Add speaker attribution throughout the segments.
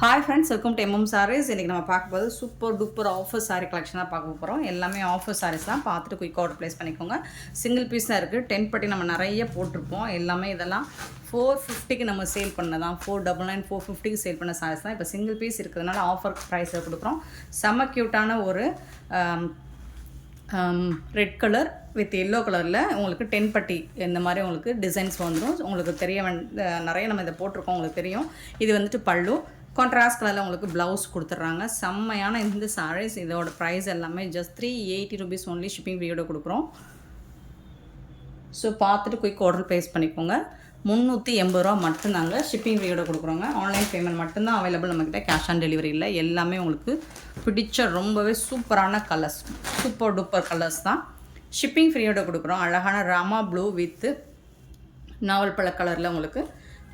Speaker 1: Hi friends welcome to MM sarees இன்றைக்கி நம்ம பார்க்க போது சூப்பர் டூப்பர் ஆஃபர் சாரீ கலெக்ஷனாக பார்க்க போகிறோம் எல்லாமே ஆஃபர் சாரீஸ் தான். பார்த்துட்டு குயிக் ஆர்டர் ப்ளேஸ் பண்ணிக்கோங்க. சிங்கிள் பீஸ் தான் இருக்குது டென் பட்டி நம்ம நிறைய போட்டிருப்போம். எல்லாமே இதெல்லாம் ஃபோர் ஃபிஃப்டிக்கு நம்ம சேல் பண்ணதான். ஃபோர் டபுள் நைன் ஃபோர் ஃபிஃப்டிக்கு சேல் பண்ண சாரீஸ் தான். இப்போ சிங்கிள் பீஸ் இருக்கிறதுனால ஆஃபர் ப்ரைஸில் கொடுக்குறோம். செம்ம க்யூட்டான ஒரு ரெட் கலர் வித் எல்லோ கலரில் உங்களுக்கு டென் பட்டி இந்த மாதிரி உங்களுக்கு டிசைன்ஸ் வந்துடும் உங்களுக்கு தெரிய வேண் நிறைய நம்ம இதை போட்டிருக்கோம். உங்களுக்கு தெரியும். இது வந்துட்டு பல்லு. கான்ட்ராஸ்ட் கலரில் உங்களுக்கு ப்ளவுஸ் கொடுத்துட்றாங்க. செம்மையான இந்த சாரீஸ் இதோட ப்ரைஸ் எல்லாமே just three eighty rupees only shipping video கொடுக்குறோம். ஸோ பார்த்துட்டு குயிக் ஆர்டர் ப்ளேஸ் பண்ணிக்கோங்க. முந்நூற்றி எண்பது ரூபா மட்டும்தாங்க ஷிப்பிங் ஃப்ரீயோட கொடுக்குறோங்க. ஆன்லைன் பேமெண்ட் மட்டும்தான் அவைலபிள் நம்மக்கிட்ட கேஷ் ஆன் டெலிவரி இல்லை. எல்லாமே உங்களுக்கு பிடிச்ச ரொம்பவே சூப்பரான கலர்ஸ் சூப்பர் டூப்பர் கலர்ஸ் தான் ஷிப்பிங் ஃப்ரீயோட கொடுக்குறோம். அழகான ராமா ப்ளூ வித்து நாவல் பழ கலரில் உங்களுக்கு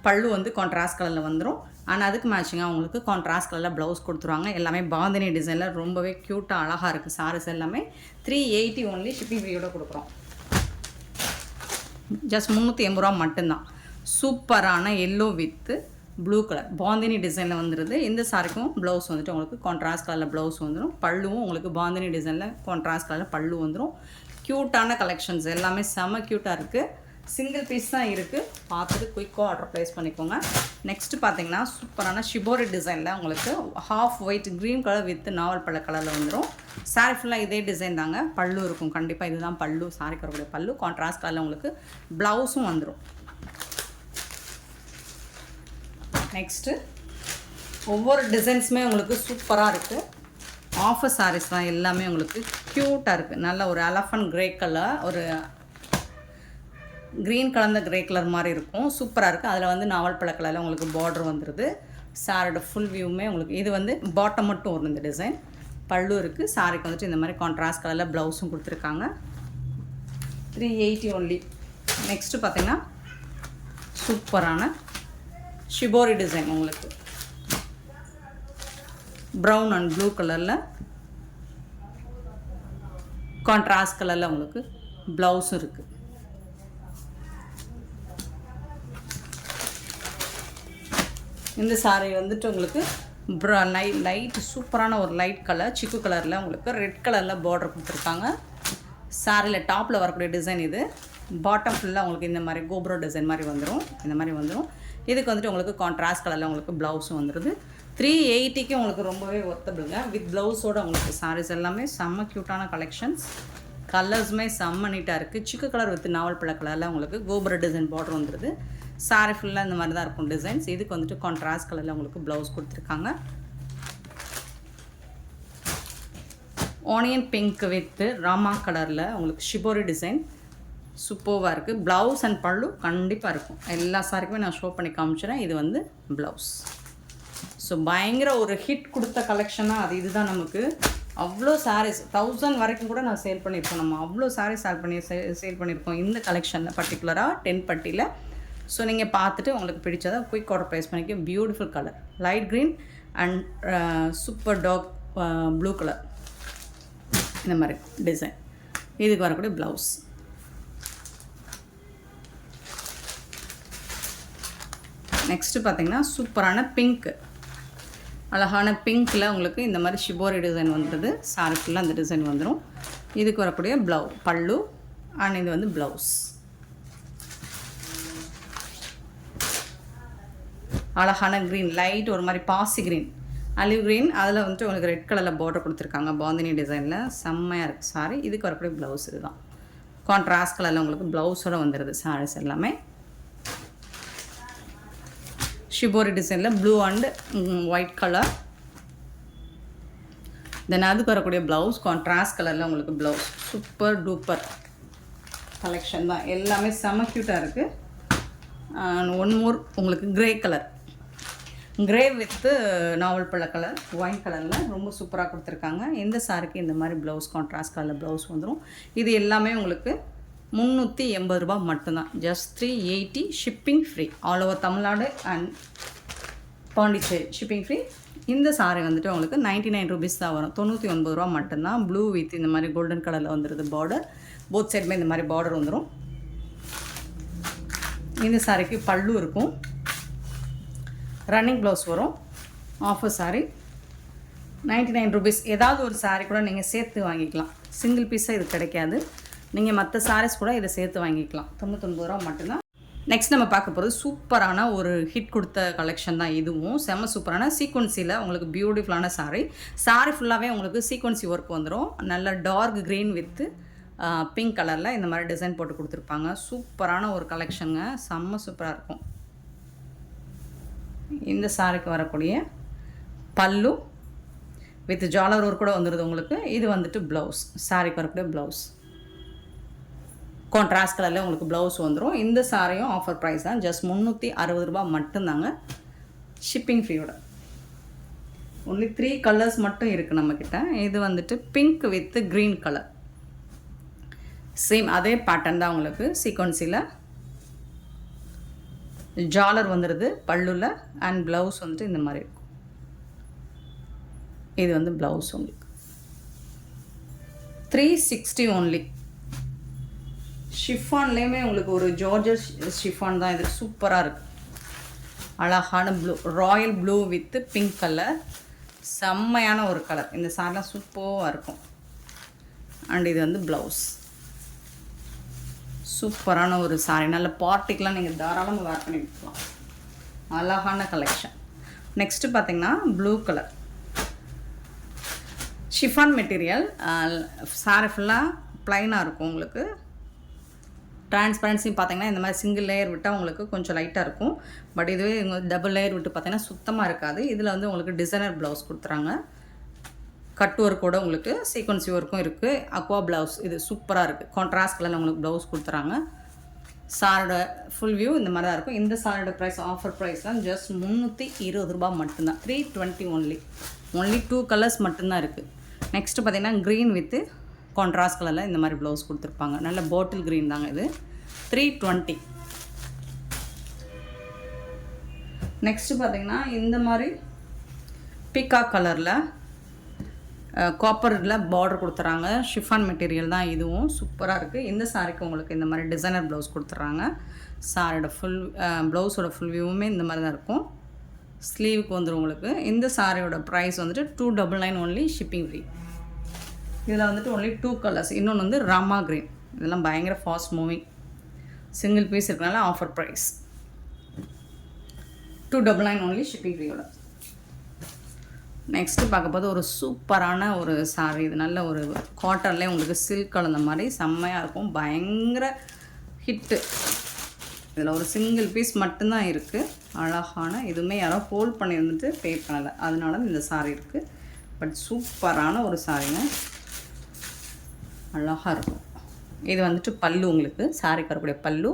Speaker 1: பல்லு வந்து கான்ட்ராஸ்ட் கலரில் வந்துடும் ஆனால் அதுக்கு மேட்சிங்காக உங்களுக்கு கான்ட்ராஸ்ட் கலரில் ப்ளவுஸ் கொடுத்துருவாங்க. எல்லாமே பாந்தினி டிசைனில் ரொம்பவே க்யூட்டாக அழகாக இருக்குது சாரீஸ் எல்லாமே. த்ரீ எயிட்டி ஒன்லி ஷிப்பிங் ஃப்ரீயோட கொடுக்குறோம். ஜஸ்ட் முந்நூற்றி எண்பது ரூபா மட்டும்தான். சூப்பரான yellow with blue colour bandhani டிசைனில் வந்துடுது இந்த சாரிக்கும் ப்ளவுஸ் வந்துட்டு உங்களுக்கு கான்ட்ராஸ்ட் கலரில் ப்ளவுஸ் வந்துடும் பல்லுவும் உங்களுக்கு பாந்தினி டிசைனில் கான்ட்ராஸ்ட் கலரில் பல்லு வந்துடும் க்யூட்டான கலெக்ஷன்ஸ் எல்லாமே செம க்யூட்டாக இருக்குது சிங்கிள் பீஸ் தான் இருக்குது பார்த்துட்டு குயிக்காக ஆர்டர் ப்ளேஸ் பண்ணிக்கோங்க. நெக்ஸ்ட்டு பார்த்தீங்கன்னா சூப்பரான ஷிபோரி டிசைனில் உங்களுக்கு half white green colour with நாவல் பழ கலரில் வந்துடும் சாரி ஃபுல்லாக இதே டிசைன் தாங்க. பல்லு இருக்கும். கண்டிப்பாக இதுதான் பல்லு சாரி கரக்கூடிய பல்லு. கான்ட்ராஸ்ட் கலரில் உங்களுக்கு ப்ளவுஸும் வந்துடும் நெக்ஸ்ட்டு ஒவ்வொரு டிசைன்ஸுமே உங்களுக்கு சூப்பராக இருக்குது ஆஃபர் சாரீஸ் தான் எல்லாமே உங்களுக்கு க்யூட்டாக இருக்குது நல்ல ஒரு அலஃபன் கிரே கலர் ஒரு க்ரீன் கலந்த கிரே கலர் மாதிரி இருக்கும். சூப்பராக இருக்குது அதில் வந்து நாவல் பழ உங்களுக்கு பார்டர் வந்துடுது சாரோட ஃபுல் வியூமே உங்களுக்கு இது வந்து பாட்டம் மட்டும் வரும் இந்த டிசைன் பல்லு இருக்குது சாரிக்கு வந்துட்டு இந்த மாதிரி கான்ட்ராஸ்ட் கலரில் ப்ளவுஸும் கொடுத்துருக்காங்க. த்ரீ எயிட்டி ஒன்லி நெக்ஸ்ட்டு பார்த்தீங்கன்னா சூப்பரான ஷிபோரி டிசைன் உங்களுக்கு. ப்ரௌன் அண்ட் ப்ளூ கலரில் கான்ட்ராஸ்ட் கலரில் உங்களுக்கு ப்ளவுஸும் இருக்குது இந்த சாரீ வந்துட்டு உங்களுக்கு ப்ரா லை லைட் சூப்பரான ஒரு லைட் கலர் சிக்கு கலரில் உங்களுக்கு ரெட் கலரில் பார்டர் கொடுத்துருக்காங்க. சாரியில் டாப்பில் வரக்கூடிய டிசைன் இது. பாட்டம் ஃபுல்லாக உங்களுக்கு இந்த மாதிரி கோபுரோ டிசைன் மாதிரி வந்துடும் இந்த மாதிரி வந்துடும் இதுக்கு வந்துட்டு உங்களுக்கு கான்ட்ராஸ்ட் கலரில் உங்களுக்கு ப்ளவுஸும் வந்துடுது த்ரீ எயிட்டிக்கு உங்களுக்கு ரொம்பவே ஒர்த்தபிளுங்க வித் ப்ளவுஸோட உங்களுக்கு சாரீஸ் எல்லாமே செம்ம க்யூட்டான கலெக்ஷன்ஸ் கலர்ஸுமே செம்ம நீட்டாக இருக்குது சிக்கு கலர் வித் நாவல் பழ கலரில் உங்களுக்கு கோபுர டிசைன் பார்டர் வந்துடுது சாரி ஃபுல்லாக இந்த மாதிரி தான் இருக்கும் டிசைன்ஸ் இதுக்கு வந்துட்டு கான்ட்ராஸ்ட் கலரில் உங்களுக்கு ப்ளவுஸ் கொடுத்துருக்காங்க. ஆனியன் பிங்க் வித்து ராமா கலரில் உங்களுக்கு ஷிபோரி டிசைன் சூப்பர்வாக இருக்குது ப்ளவுஸ் அண்ட் பல்லு கண்டிப்பாக இருக்கும். எல்லா சாரிக்குமே நான் ஷோ பண்ணி காமிச்சிடறேன் இது வந்து ப்ளவுஸ் ஸோ பயங்கர ஒரு ஹிட் கொடுத்த கலெக்ஷனாக அது. இதுதான் நமக்கு. அவ்வளோ சாரீஸ் தௌசண்ட் வரைக்கும் கூட நான் சேல் பண்ணியிருக்கோம் நம்ம அவ்வளோ சாரீஸ் சேல் பண்ணி சேல் பண்ணியிருக்கோம் இந்த கலெக்ஷனில் பர்டிகுலராக டென் பட்டியில் ஸோ நீங்கள் பார்த்துட்டு உங்களுக்கு பிடிச்சதை குயிக் ஆர்டர் ப்ரைஸ் பண்ணிக்க. Beautiful colour light green and super dark blue colour இந்த மாதிரி டிசைன் இதுக்கு வரக்கூடிய ப்ளவுஸ் நெக்ஸ்ட்டு பார்த்தீங்கன்னா சூப்பரான பிங்க்கு அழகான பிங்க்கில் உங்களுக்கு இந்த மாதிரி ஷிபோரி டிசைன் வந்துடுது சாரி ஃபுல்லாக அந்த டிசைன் வந்துடும் இதுக்கு வரக்கூடிய ப்ளவு பல்லு. அண்ட் இது வந்து ப்ளவுஸ் அழகான க்ரீன் லைட் ஒரு மாதிரி பாசி க்ரீன் அலிவ் க்ரீன் அதில் வந்துட்டு உங்களுக்கு ரெட் கலரில் பார்டர் கொடுத்துருக்காங்க. பாந்தினி டிசைனில் செம்மையாக இருக்குது சாரி இதுக்கு வரக்கூடிய ப்ளவுஸ் இதுதான். கான்ட்ராஸ்ட் கலரில் உங்களுக்கு ப்ளவுஸோடு வந்துடுது சாரீஸ் எல்லாமே. ஷிபோரி டிசைனில் blue and white colour then அதுக்கு வரக்கூடிய ப்ளவுஸ் கான்ட்ராஸ்ட் கலரில் உங்களுக்கு ப்ளவுஸ் சூப்பர் டூப்பர் கலெக்ஷன் தான். எல்லாமே செம க்யூட்டாக இருக்குது ஒன் மோர் உங்களுக்கு க்ரே கலர் க்ரே வித்து நாவல் பழ கலர் ஒயின் கலரில் ரொம்ப சூப்பராக கொடுத்துருக்காங்க. எந்த சாருக்கு இந்த மாதிரி ப்ளவுஸ் கான்ட்ராஸ்ட் கலரில் ப்ளவுஸ் வந்துடும் இது எல்லாமே உங்களுக்கு முந்நூற்றி எண்பது ரூபா மட்டும்தான். Just three eighty shipping free all over Tamil Nadu and Pondicherry shipping free இந்த சாரி வந்துட்டு உங்களுக்கு நைன்ட்டி நைன் ருபீஸ் தான் வரும். தொண்ணூற்றி ஒன்பது ரூபா மட்டும்தான். ப்ளூ வித் இந்த மாதிரி கோல்டன் கலரில் வந்துடுது பார்டர் போத் சைடுமே இந்த மாதிரி பார்டர் வந்துடும் இந்த சாரிக்கு பல்லு இருக்கும். ரன்னிங் ப்ளவுஸ் வரும். Offer saree ninety nine rupees ஏதாவது ஒரு சாரீ கூட நீங்கள் சேர்த்து வாங்கிக்கலாம். சிங்கிள் பீஸாக இது கிடைக்காது. நீங்கள் மற்ற சாரீஸ் கூட இதை சேர்த்து வாங்கிக்கலாம். தொண்ணூத்தொன்பது ரூபா மட்டும்தான். நெக்ஸ்ட் நம்ம பார்க்க போகிறது சூப்பரான ஒரு ஹிட் கொடுத்த கலெக்ஷன் தான் இதுவும். செம்ம சூப்பரான சீக்வன்சியில் உங்களுக்கு பியூட்டிஃபுல்லான சாரீ சாரீ ஃபுல்லாகவே உங்களுக்கு சீக்வன்சி ஒர்க் வந்துடும் நல்ல டார்க் க்ரீன் வித்து பிங்க் கலரில் இந்த மாதிரி டிசைன் போட்டு கொடுத்துருப்பாங்க. சூப்பரான ஒரு கலெக்ஷனுங்க செம்ம சூப்பராக இருக்கும். இந்த சாரிக்கு வரக்கூடிய பல்லு வித் ஜாலர் ஒர்க் கூட வந்துடுது உங்களுக்கு. இது வந்துட்டு ப்ளவுஸ் சாரிக்கு வரக்கூடிய ப்ளவுஸ் கான்ட்ராஸ்ட் கலரில் உங்களுக்கு ப்ளவுஸ் வந்துடும் இந்த சாரியும் ஆஃபர் ப்ரைஸ் தான். ஜஸ்ட் முந்நூற்றி அறுபது ரூபா மட்டும்தாங்க ஷிப்பிங் ஃப்ரீயோட ஒன்லி த்ரீ கலர்ஸ் மட்டும் இருக்குது நம்மக்கிட்ட இது வந்துட்டு pink with green colour same அதே பேட்டர்ன் தான் உங்களுக்கு. சீக்வன்சியில் ஜாலர் வந்துடுது பல்லுல அண்ட் ப்ளவுஸ் வந்துட்டு இந்த மாதிரி இருக்கும். இது வந்து ப்ளவுஸ் உங்களுக்கு. த்ரீ சிக்ஸ்டி ஒன்லி ஷிஃபான்லேயுமே உங்களுக்கு ஒரு ஜார்ஜர் ஷிஃபான் தான். இது சூப்பராக இருக்குது அழகான blue royal blue with pink colour செம்மையான ஒரு கலர் இந்த சாரெலாம் சூப்பராக இருக்கும். அண்ட் இது வந்து ப்ளவுஸ் சூப்பரான ஒரு சாரி நல்ல பார்ட்டிக்கெலாம் நீங்கள் தாராளமாக வேர் பண்ணி விட்டுக்கலாம். அழகான கலெக்ஷன் நெக்ஸ்ட்டு பார்த்தீங்கன்னா blue colour chiffon material saree ஃபுல்லாக ப்ளைனாக இருக்கும் உங்களுக்கு. டிரான்ஸ்பரன்சி பார்த்தீங்கன்னா இந்த மாதிரி சிங்கிள் லேயர் விட்டால் உங்களுக்கு கொஞ்சம் லைட்டாக இருக்கும். பட் இதுவே டபுள் லேயர் விட்டு பார்த்தீங்கன்னா சுத்தமாக இருக்காது. இதில் வந்து உங்களுக்கு டிசைனர் ப்ளவுஸ் கொடுத்துறாங்க. கட் ஒர்க்கோட உங்களுக்கு சீக்வன்சி ஒர்க்கும் இருக்குது அக்வா ப்ளவுஸ் இது சூப்பராக இருக்குது கான்ட்ராஸ்ட் கலரில் உங்களுக்கு ப்ளவுஸ் கொடுத்துறாங்க. சாரோட ஃபுல் வியூ இந்த மாதிரி தான் இருக்கும். இந்த சாரோட ப்ரைஸ் ஆஃபர் ப்ரைஸ்லாம் ஜஸ்ட் முந்நூற்றி இருபது ரூபா மட்டும்தான். Three twenty only only two colours மட்டும்தான் இருக்குது நெக்ஸ்ட்டு பார்த்தீங்கன்னா க்ரீன் வித்து கான்ட்ராஸ்ட் கலரில் இந்த மாதிரி ப்ளவுஸ் கொடுத்துருப்பாங்க. நல்ல பாட்டில் க்ரீன் தாங்க இது. த்ரீ டுவெண்ட்டி நெக்ஸ்ட்டு பார்த்தீங்கன்னா இந்த மாதிரி பிக்கா கலரில் காப்பரில் பார்டர் கொடுத்துறாங்க. ஷிஃபான் மெட்டீரியல் தான் இதுவும். சூப்பராக இருக்குது இந்த சாரிக்கு உங்களுக்கு இந்த மாதிரி டிசைனர் ப்ளவுஸ் கொடுத்துட்றாங்க சாரோட ஃபுல் ப்ளவுஸோட ஃபுல் வியூவுமே இந்த மாதிரி தான் இருக்கும். ஸ்லீவுக்கு வந்துடும் உங்களுக்கு. இந்த சாரியோட ப்ரைஸ் வந்துட்டு two double nine only shipping free இதில் வந்துட்டு ஒன்லி டூ கலர்ஸ் இன்னொன்று வந்து ராமா க்ரீன் இதெல்லாம் பயங்கர ஃபாஸ்ட் மூவிங் சிங்கிள் பீஸ் இருக்கனால offer price two double nine only shipping ஃப்ரீயோட next பார்க்க போது ஒரு சூப்பரான ஒரு சாரி இது நல்ல ஒரு காட்டன்லேயே உங்களுக்கு சில்க் கலந்த மாதிரி செம்மையாக இருக்கும். பயங்கர ஹிட்டு இதில் ஒரு சிங்கிள் பீஸ் மட்டும்தான் இருக்குது அழகான இதுவுமே யாரோ ஹோல்ட் பண்ணியிருந்துட்டு பே பண்ணலை. அதனால இந்த சாரி இருக்குது பட் சூப்பரான ஒரு சாரிங்க அழகாக இருக்கும். இது வந்துட்டு பல்லு உங்களுக்கு. சாரிக்கு வரக்கூடிய பல்லு.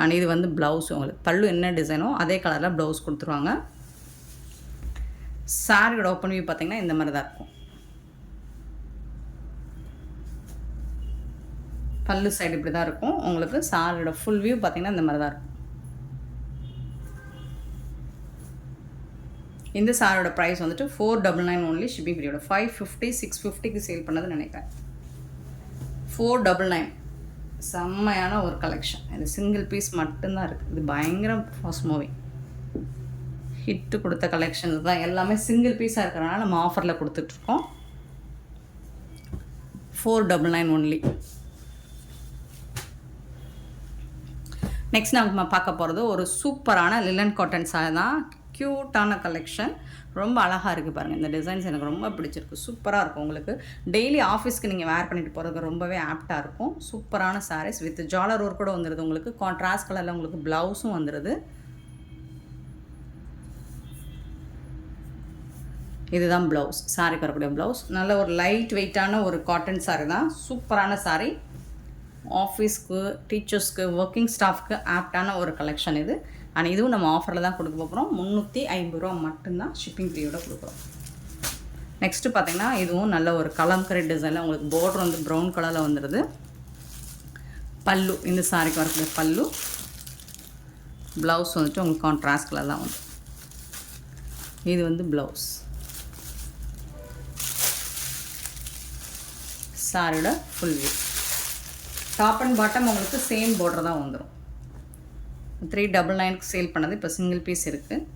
Speaker 1: அண்ட் இது வந்து ப்ளவுஸ் உங்களுக்கு. பல்லு என்ன டிசைனோ அதே கலரில் ப்ளவுஸ் கொடுத்துருவாங்க. சாரியோட ஓப்பன் வியூ பார்த்தீங்கன்னா இந்த மாதிரி தான் இருக்கும். பல்லு சைடு இப்படி தான் இருக்கும். உங்களுக்கு சாரியோட ஃபுல் வியூ பார்த்தீங்கன்னா இந்த மாதிரி தான் இருக்கும். இந்த சாரோட ப்ரைஸ் வந்துட்டு four double nine only shipping period five fifty six ஃபிஃப்டிக்கு சேல் பண்ணது நினைக்கிறேன். ஃபோர் டபுள் நைன் செம்மையான ஒரு கலெக்ஷன் இது சிங்கிள் பீஸ் மட்டும்தான் இருக்குது இது பயங்கர ஃபாஸ்ட் மூவிங் ஹிட்டு கொடுத்த கலெக்ஷன்ஸ் தான். எல்லாமே சிங்கிள் பீஸாக இருக்கிறனால நம்ம ஆஃபரில் கொடுத்துட்ருக்கோம். Four double nine only next நம்ம பார்க்க போகிறது ஒரு சூப்பரான லிலன் காட்டன் சாரி தான். க்யூட்டான கலெக்ஷன் ரொம்ப அழகாக இருக்குது பாருங்கள் இந்த டிசைன்ஸ் எனக்கு ரொம்ப பிடிச்சிருக்கு. சூப்பராக இருக்கும் உங்களுக்கு. டெய்லி ஆஃபீஸ்க்கு நீங்கள் வேர் பண்ணிட்டு போகிறதுக்கு ரொம்பவே ஆப்டாக இருக்கும். சூப்பரான சாரீஸ் வித் ஜாலர் ஒர்க் கூட வந்துடுது உங்களுக்கு. கான்ட்ராஸ்ட் கலரில் உங்களுக்கு ப்ளவுஸும் வந்துடுது இதுதான் ப்ளவுஸ் சாரிக்கு வரக்கூடிய ப்ளவுஸ் நல்ல ஒரு லைட் வெயிட்டான ஒரு காட்டன் சாரி தான். சூப்பரான சாரி ஆஃபீஸ்க்கு டீச்சர்ஸ்க்கு ஒர்க்கிங் ஸ்டாஃப்க்கு ஆப்டான ஒரு கலெக்ஷன் இது. ஆனால் இதுவும் நம்ம ஆஃபரில் தான் கொடுக்க போகிறோம் முந்நூற்றி ஐம்பது ரூபா மட்டும்தான் ஷிப்பிங் ஃப்ரீயோட கொடுக்குறோம். நெக்ஸ்ட்டு பார்த்தீங்கன்னா இதுவும் நல்ல ஒரு கலம்கரி டிசைனில் உங்களுக்கு பார்டர் வந்து ப்ரௌன் கலரில் வந்துடுது பல்லு இந்த சாரிக்கு வரக்கூடிய பல்லு. ப்ளவுஸ் வந்துட்டு உங்களுக்கு கான்ட்ராஸ்ட் கலர் தான் வந்து இது வந்து ப்ளவுஸ் சாரியோட full view top and bottom உங்களுக்கு சேம் பார்டர் தான் வந்துடும் த்ரீ டபுள் நைனுக்கு சேல் பண்ணது இப்போ சிங்கிள் பீஸ் இருக்குது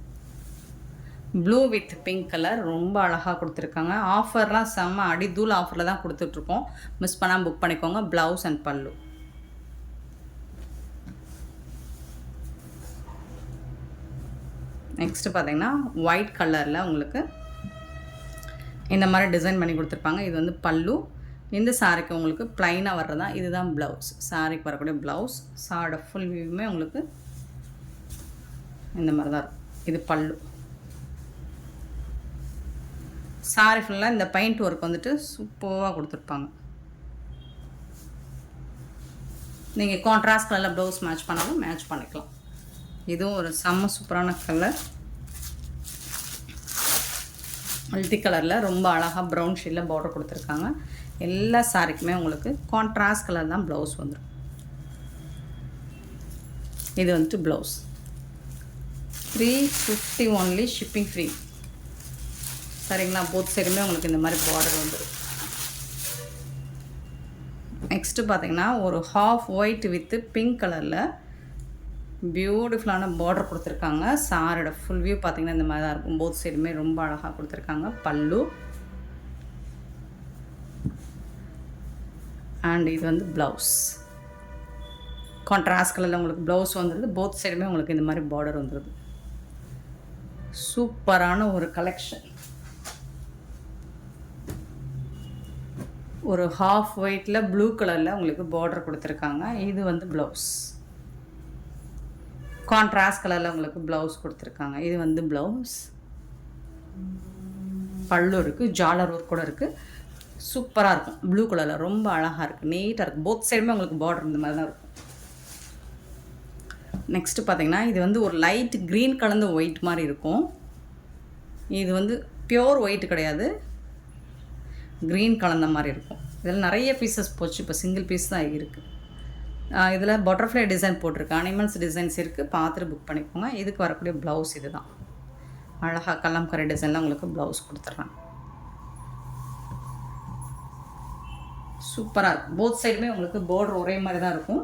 Speaker 1: ப்ளூ வித் பிங்க் கலர் ரொம்ப அழகாக கொடுத்துருக்காங்க. ஆஃபர்லாம் செம்ம அடிதூள் ஆஃபரில் தான் கொடுத்துட்ருக்கோம். மிஸ் பண்ணாமல் புக் பண்ணிக்கோங்க. ப்ளவுஸ் அண்ட் பல்லு. நெக்ஸ்ட்டு பார்த்தீங்கன்னா ஒயிட் கலரில் உங்களுக்கு இந்த மாதிரி டிசைன் பண்ணி கொடுத்துருப்பாங்க. இது வந்து பல்லு. இந்த சாரிக்கு உங்களுக்கு ப்ளைனாக வர்றது? தான் இதுதான் ப்ளவுஸ் சாரிக்கு வரக்கூடிய ப்ளவுஸ் சாரோட ஃபுல் வியூவுமே உங்களுக்கு இந்த மாதிரி தான் இருக்கும். இது பல்லு. சாரி ஃபுல்லாக இந்த பெயிண்ட் ஒர்க் வந்துட்டு சூப்பராக கொடுத்துருப்பாங்க. நீங்கள் கான்ட்ராஸ்ட் கலரில் ப்ளவுஸ் மேட்ச் பண்ணாலும் மேட்ச் பண்ணிக்கலாம். இதுவும் ஒரு செம்ம சூப்பரான கலர் மல்டி கலரில் ரொம்ப அழகாக ப்ரௌன் ஷேடில் பார்டர் கொடுத்துருக்காங்க. எல்லா சாரிக்குமே உங்களுக்கு கான்ட்ராஸ்ட் கலர் தான் ப்ளவுஸ் வந்துடும் இது வந்துட்டு blouse three fifty only shipping free சரிங்களா? போத் சைடுமே உங்களுக்கு இந்த மாதிரி பார்டர் வந்துடும் நெக்ஸ்ட்டு பார்த்தீங்கன்னா ஒரு ஹாஃப் ஒயிட் வித்து பிங்க் கலரில் பியூட்டிஃபுல்லான பார்டர் கொடுத்துருக்காங்க. சாரோட ஃபுல் வியூ பார்த்தீங்கன்னா இந்த மாதிரி தான் இருக்கும். போத் சைடுமே ரொம்ப அழகாக கொடுத்துருக்காங்க. பல்லு அண்ட் இது வந்து ப்ளவுஸ் கான்ட்ராஸ்ட் கலரில் உங்களுக்கு ப்ளவுஸ் வந்துடுது போத் சைடுமே உங்களுக்கு இந்த மாதிரி பார்டர் வந்துடுது சூப்பரான ஒரு கலெக்ஷன் ஒரு ஹாஃப் ஒயிட்டில் ப்ளூ கலரில் உங்களுக்கு பார்டர் கொடுத்துருக்காங்க. இது வந்து ப்ளவுஸ் கான்ட்ராஸ்ட் கலரில் உங்களுக்கு ப்ளவுஸ் கொடுத்துருக்காங்க. இது வந்து ப்ளவுஸ் பல்லு இருக்குது ஜாலர் ஒர்க் கூட இருக்குது சூப்பராக இருக்கும். ப்ளூ கலரில் ரொம்ப அழகாக இருக்குது நீட்டாக இருக்குது போத் சைடுமே உங்களுக்கு பார்டர் இந்த மாதிரி தான் இருக்கும். நெக்ஸ்ட்டு பார்த்தீங்கன்னா இது வந்து ஒரு லைட் க்ரீன் கலந்த ஒயிட் மாதிரி இருக்கும். இது வந்து பியோர் ஒயிட் கிடையாது. க்ரீன் கலந்த மாதிரி இருக்கும். இதில் நிறைய பீசஸ் போச்சு. இப்போ சிங்கிள் பீஸ் தான் இருக்குது இதில் பட்டர்ஃப்ளை டிசைன் போட்டிருக்கு. அனிமல்ஸ் டிசைன்ஸ் இருக்குது பார்த்துட்டு புக் பண்ணிக்கோங்க. இதுக்கு வரக்கூடிய ப்ளவுஸ் இது தான் அழகாக கல்லம்கரை டிசைனில் உங்களுக்கு ப்ளவுஸ் கொடுத்துட்றேன் சூப்பராக இருக்கும் போத் சைடுமே உங்களுக்கு பார்டர் ஒரே மாதிரி தான் இருக்கும்.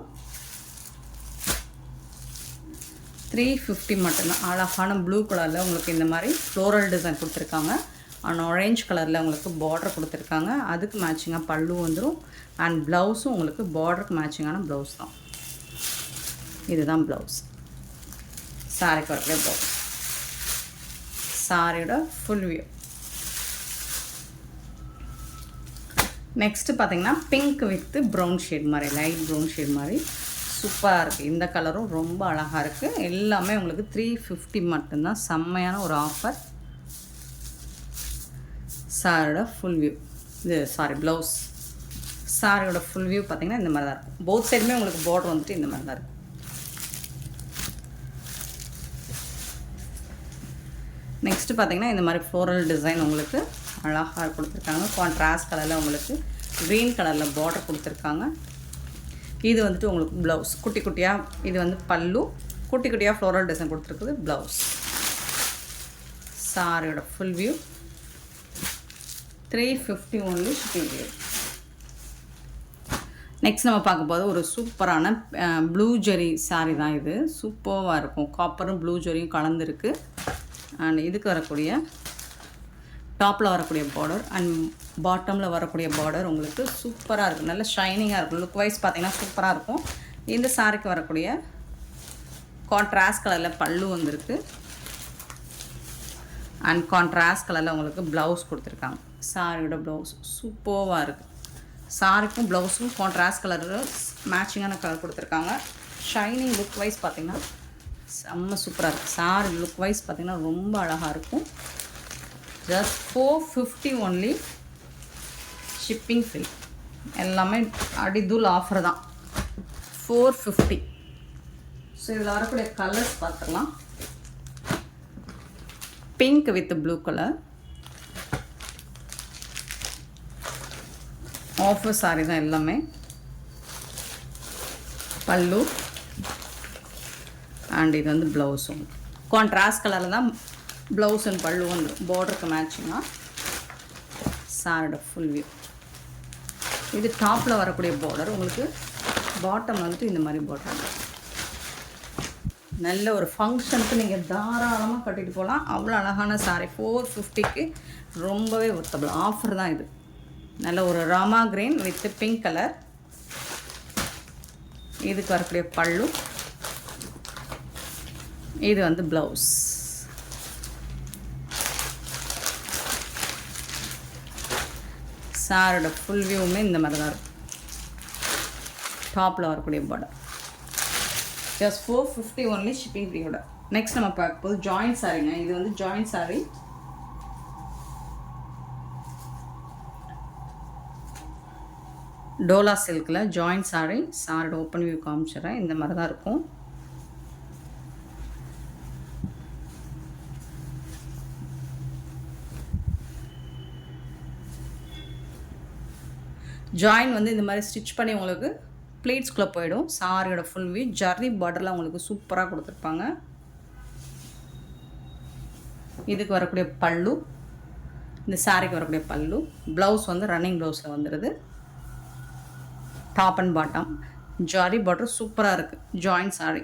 Speaker 1: த்ரீ ஃபிஃப்டி மட்டும்தான். அழகான ப்ளூ கலரில் உங்களுக்கு இந்த மாதிரி ஃப்ளோரல் டிசைன் கொடுத்துருக்காங்க. அண்ட் ஆரேஞ்ச் கலரில் உங்களுக்கு பார்டர் கொடுத்துருக்காங்க. அதுக்கு மேட்சிங்காக பல்லு வந்துடும் அண்ட் ப்ளவுஸும் உங்களுக்கு பார்டருக்கு மேட்சிங்கான ப்ளவுஸ் தான். இதுதான் ப்ளவுஸ் சாரிக்கு வரக்கூடிய ப்ளவுஸ் சாரியோட ஃபுல் வியூ நெக்ஸ்ட்டு பார்த்தீங்கன்னா பிங்க் வித்து ப்ரௌன் ஷேட் மாதிரி லைட் ப்ரௌன் ஷேட் மாதிரி. சூப்பராக இருக்குது இந்த கலரும் ரொம்ப அழகாக இருக்குது எல்லாமே உங்களுக்கு த்ரீ ஃபிஃப்டி மட்டும்தான். செம்மையான ஒரு ஆஃபர் சாரோட ஃபுல் வியூ இது சாரி ப்ளவுஸ் சாரியோட ஃபுல் வியூ பார்த்திங்கன்னா இந்த மாதிரி தான் இருக்கும். போத் சைடுமே உங்களுக்கு பார்டர் வந்துட்டு இந்த மாதிரி தான் இருக்கும். நெக்ஸ்ட்டு பார்த்திங்கன்னா இந்த மாதிரி ஃப்ளோரல் டிசைன் உங்களுக்கு அழகாக கொடுத்துருக்காங்க. கான்ட்ராஸ்ட் கலரில் உங்களுக்கு க்ரீன் கலரில் பார்டர் கொடுத்துருக்காங்க. இது வந்துட்டு உங்களுக்கு ப்ளவுஸ் குட்டி குட்டியாக இது வந்து பல்லு. குட்டி குட்டியாக ஃப்ளோரல் டிசைன் கொடுத்துருக்குது ப்ளவுஸ் சாரியோட full view three fifty only shipping view next நம்ம பார்க்க போது ஒரு சூப்பரான ப்ளூ ஜெரி சாரி தான் இது. சூப்பராக இருக்கும். காப்பரும் ப்ளூ ஜெரியும் கலந்துருக்கு. அண்ட் இதுக்கு வரக்கூடிய டாப்பில் வரக்கூடிய பார்டர் அண்ட் பாட்டமில் வரக்கூடிய பார்டர் உங்களுக்கு சூப்பராக இருக்கும். நல்ல ஷைனிங்காக இருக்கும். லுக் வைஸ் பார்த்தீங்கன்னா சூப்பராக இருக்கும். இந்த சாரிக்கு வரக்கூடிய கான்ட்ராஸ்ட் கலரில் பல்லு வந்திருக்கு. அண்ட் கான்ட்ராஸ்ட் கலரில் உங்களுக்கு ப்ளவுஸ் கொடுத்துருக்காங்க. சாரியோட ப்ளவுஸ் சூப்பராக இருக்குது சாரிக்கும் ப்ளவுஸும் கான்ட்ராஸ்ட் கலரு மேட்சிங்கான கலர் கொடுத்துருக்காங்க. ஷைனிங் லுக் வைஸ் பார்த்திங்கன்னா செம்ம சூப்பராக இருக்குது சாரி லுக் வைஸ் பார்த்தீங்கன்னா ரொம்ப அழகாக இருக்கும். Just four fifty only shipping free எல்லாமே அடிதூள் ஆஃபர் தான். ஃபோர் ஃபிஃப்டி ஸோ இதில் வரக்கூடிய கலர்ஸ் பார்த்துக்கலாம். Pink with blue colour offer sari தான் எல்லாமே. பல்லு. அண்ட் இது வந்து ப்ளவுஸும் கான்ட்ராஸ்ட் கலரில் தான் ப்ளவுஸ் அண்ட் பல்லு வந்துடும் பார்டருக்கு மேட்சிங்காக சாரோட ஃபுல் வியூ இது டாப்பில் வரக்கூடிய பார்டர் உங்களுக்கு பாட்டம் வந்துட்டு இந்த மாதிரி பார்டர் நல்ல ஒரு ஃபங்க்ஷனுக்கு நீங்கள் தாராளமாக கட்டிட்டு போகலாம் அவ்வளோ அழகான சாரி ஃபோர் ஃபிஃப்டிக்கு ரொம்பவே ஒர்த்தபிள் ஆஃபர் தான் இது. நல்ல ஒரு Rama green with pink colour இதுக்கு வரக்கூடிய பல்லு இது வந்து ப்ளவுஸ் சாரோட ஃபுல் வியூவுமே இந்த மாதிரி தான் இருக்கும். டாப்பில் வரக்கூடிய border just four fifty only shipping ஃப்ரீயோட next நம்ம பார்க்க போது ஜாயின்ட் சாரிங்க இது வந்து ஜாயின்ட் சாரி டோலா சில்கில் ஜாயின்ட் சாரி சாரோட ஓப்பன் வியூ காமிச்சிடுறேன். இந்த மாதிரி தான் இருக்கும். ஜாயின் வந்து இந்த மாதிரி ஸ்டிச் பண்ணி உங்களுக்கு பிளேட்ஸ்குள்ளே போயிடும். சாரியோட ஃபுல் வியூ ஜர்ரி பார்டர்லாம் உங்களுக்கு சூப்பராக கொடுத்துருப்பாங்க. இதுக்கு வரக்கூடிய பல்லு இந்த சாரிக்கு வரக்கூடிய பல்லு ப்ளவுஸ் வந்து ரன்னிங் ப்ளவுஸில் வந்துடுது top and bottom zari border சூப்பராக இருக்குது ஜாயின் சாரி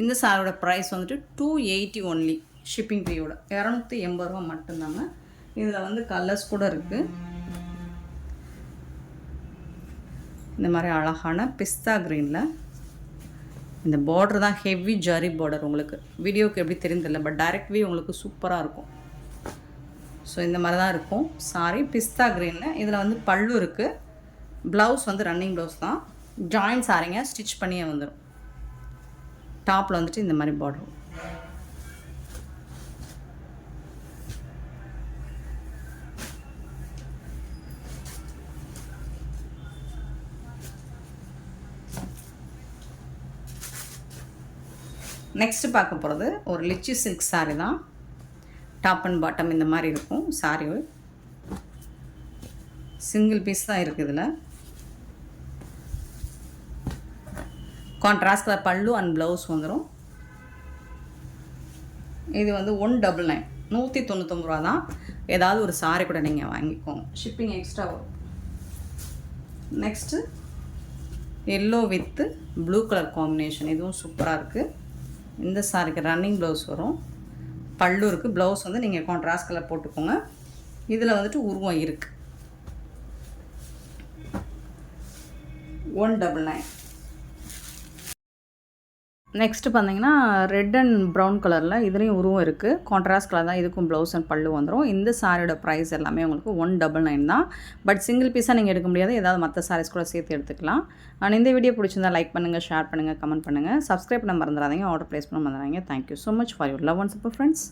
Speaker 1: இந்த சாரியோட ப்ரைஸ் வந்துட்டு டூ எயிட்டி ஒன்லி ஷிப்பிங் ஃபீயோட இரநூத்தி எண்பது ரூபா மட்டும்தாங்க. இதில் வந்து கலர்ஸ் கூட இருக்குது இந்த மாதிரி அழகான பிஸ்தா க்ரீனில் இந்த பார்டர் தான் ஹெவி ஜரி பார்டர் உங்களுக்கு. வீடியோவுக்கு எப்படி தெரிந்ததில்ல பட் டைரக்ட் வியூ உங்களுக்கு சூப்பராக இருக்கும். ஸோ இந்த மாதிரி தான் இருக்கும். சாரி பிஸ்தா க்ரீனில் இதில் வந்து பல்லு இருக்குது ப்ளவுஸ் வந்து ரன்னிங் ப்ளவுஸ் தான். ஜாயின் சாரிங்க ஸ்டிச் பண்ணியே வந்துடும் டாப்பில் வந்துட்டு இந்த மாதிரி பார்டர் நெக்ஸ்ட்டு பார்க்க போகிறது ஒரு லிச்சி சில்க் சாரீ தான். டாப் அண்ட் பாட்டம் இந்த மாதிரி இருக்கும் சாரீ சிங்கிள் பீஸ் தான் இருக்குது இதில். கான்ட்ராஸ்ட் கலர் பல்லு அண்ட் ப்ளவுஸ் வந்துடும் இது வந்து ஒன் டபுள் நைன் நூற்றி தொண்ணூத்தொம்பது ரூபா தான். ஏதாவது ஒரு சாரி கூட நீங்கள் வாங்கிக்கோங்க. ஷிப்பிங் எக்ஸ்ட்ரா வரும். Next yellow with blue colour combination இதுவும் சூப்பராக இருக்குது இந்த சாரிக்கு ரன்னிங் ப்ளவுஸ் வரும். பல்லு இருக்குது ப்ளவுஸ் வந்து நீங்கள் கான்ட்ராஸ்ட் கலர் போட்டுக்கோங்க. இதில் வந்துட்டு உருவம் இருக்குது ஒன் டபுள் நைன் நெக்ஸ்ட்டு பார்த்தீங்கன்னா ரெட் அண்ட் ப்ரௌன் கலரில் இதுலேயும் உருவம் இருக்குது கான்ட்ராஸ்ட் கலர் தான் இதுக்கும் ப்ளவுஸ் அண்ட் பல்லு வந்துடும் இந்த சாரியோட ப்ரைஸ் எல்லாமே உங்களுக்கு ஒன் டபுள் நைன் தான். பட் சிங்கிள் பீஸாக நீங்கள் எடுக்க முடியாது. ஏதாவது மற்ற சாரீஸ் கூட சேர்த்து எடுத்துக்கலாம். அண்ட் இந்த வீடியோ பிடிச்சிருந்தா லைக் பண்ணுங்கள் ஷேர் பண்ணுங்கள் கமெண்ட் பண்ணுங்கள் சப்ஸ்கிரைப் பண்ண மறந்துடாதீங்க. ஆர்டர் ப்ளேஸ் பண்ண மறந்துடாதீங்க. Thank you so much for your love once அப்போ ஃப்ரெண்ட்ஸ்